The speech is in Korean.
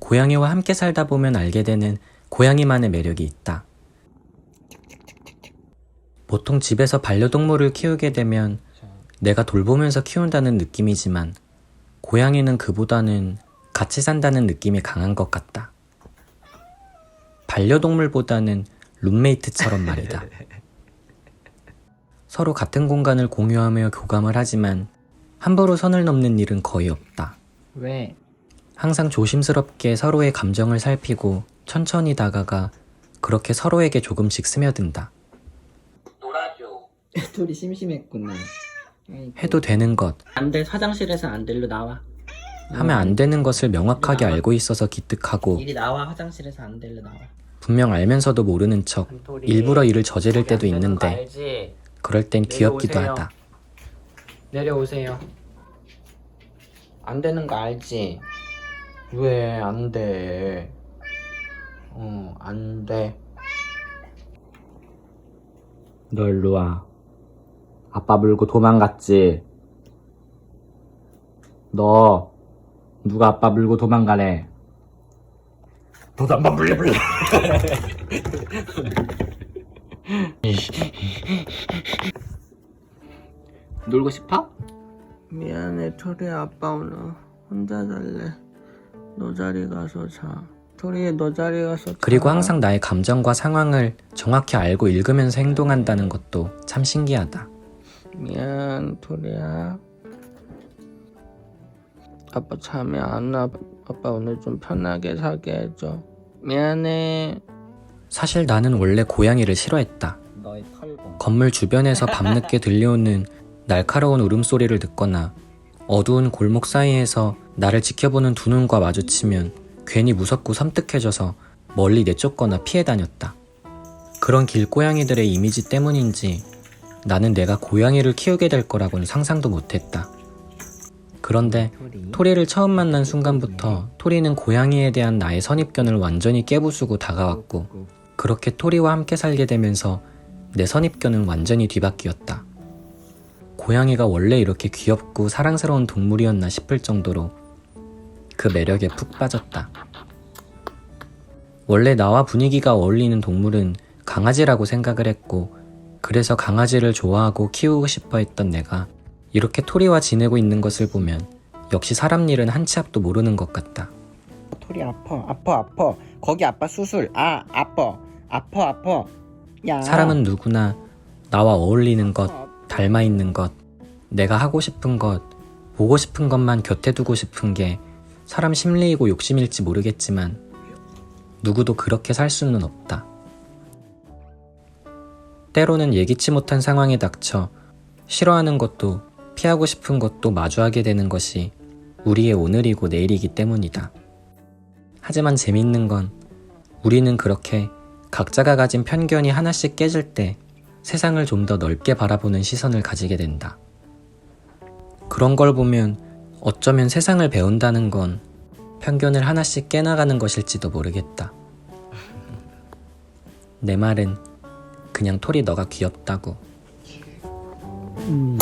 고양이와 함께 살다 보면 알게 되는 고양이만의 매력이 있다. 보통 집에서 반려동물을 키우게 되면 내가 돌보면서 키운다는 느낌이지만 고양이는 그보다는 같이 산다는 느낌이 강한 것 같다. 반려동물보다는 룸메이트처럼 말이다. 서로 같은 공간을 공유하며 교감을 하지만 함부로 선을 넘는 일은 거의 없다. 왜? 항상 조심스럽게 서로의 감정을 살피고 천천히 다가가 그렇게 서로에게 조금씩 스며든다. 둘이 심심했구나. 해도 되는 것, 안 돼 화장실에서 안 될로 나와. 하면 안 되는 것을 명확하게 알고 있어서 기특하고 이리 나와 화장실에서 안 될로 나와. 분명 알면서도 모르는 척 일부러 일을 저지를 때도 있는데 알지? 그럴 땐 귀엽기도. 하다. 내려오세요. 안 되는 거 알지? 왜 안 돼? 어, 안 돼. 너 일로 와. 아빠 물고 도망갔지? 너, 누가 아빠 물고 도망가래? 너도 한번 물려볼래? 놀고 싶어? 미안해 토리 아빠 오늘 혼자 잘래 너 자리 가서 자 토리 너 자리 가서 자. 그리고 항상 나의 감정과 상황을 정확히 알고 읽으면서 행동한다는 것도 참 신기하다. 미안 토리야 아빠 잠이 안 와 아빠 오늘 좀 편하게 자게 해줘 미안해 사실 나는 원래 고양이를 싫어했다. 건물 주변에서 밤늦게 들려오는 날카로운 울음소리를 듣거나 어두운 골목 사이에서 나를 지켜보는 두 눈과 마주치면 괜히 무섭고 섬뜩해져서 멀리 내쫓거나 피해 다녔다. 그런 길고양이들의 이미지 때문인지 나는 내가 고양이를 키우게 될 거라고는 상상도 못했다. 그런데 토리를 처음 만난 순간부터 토리는 고양이에 대한 나의 선입견을 완전히 깨부수고 다가왔고 그렇게 토리와 함께 살게 되면서 내 선입견은 완전히 뒤바뀌었다. 고양이가 원래 이렇게 귀엽고 사랑스러운 동물이었나 싶을 정도로 그 매력에 푹 빠졌다. 원래 나와 분위기가 어울리는 동물은 강아지라고 생각을 했고, 그래서 강아지를 좋아하고 키우고 싶어 했던 내가 이렇게 토리와 지내고 있는 것을 보면 역시 사람 일은 한 치 앞도 모르는 것 같다. 털이 아파 아파 아파. 거기 아빠 수술. 아 아파 아파 아파. 야. 사람은 누구나 나와 어울리는 것, 닮아 있는 것, 내가 하고 싶은 것, 보고 싶은 것만 곁에 두고 싶은 게 사람 심리이고 욕심일지 모르겠지만 누구도 그렇게 살 수는 없다. 때로는 예기치 못한 상황에 닥쳐 싫어하는 것도 피하고 싶은 것도 마주하게 되는 것이 우리의 오늘이고 내일이기 때문이다. 하지만 재밌는 건 우리는 그렇게 각자가 가진 편견이 하나씩 깨질 때 세상을 좀 더 넓게 바라보는 시선을 가지게 된다. 그런 걸 보면 어쩌면 세상을 배운다는 건 편견을 하나씩 깨나가는 것일지도 모르겠다. 내 말은 그냥 토리 너가 귀엽다고. 음.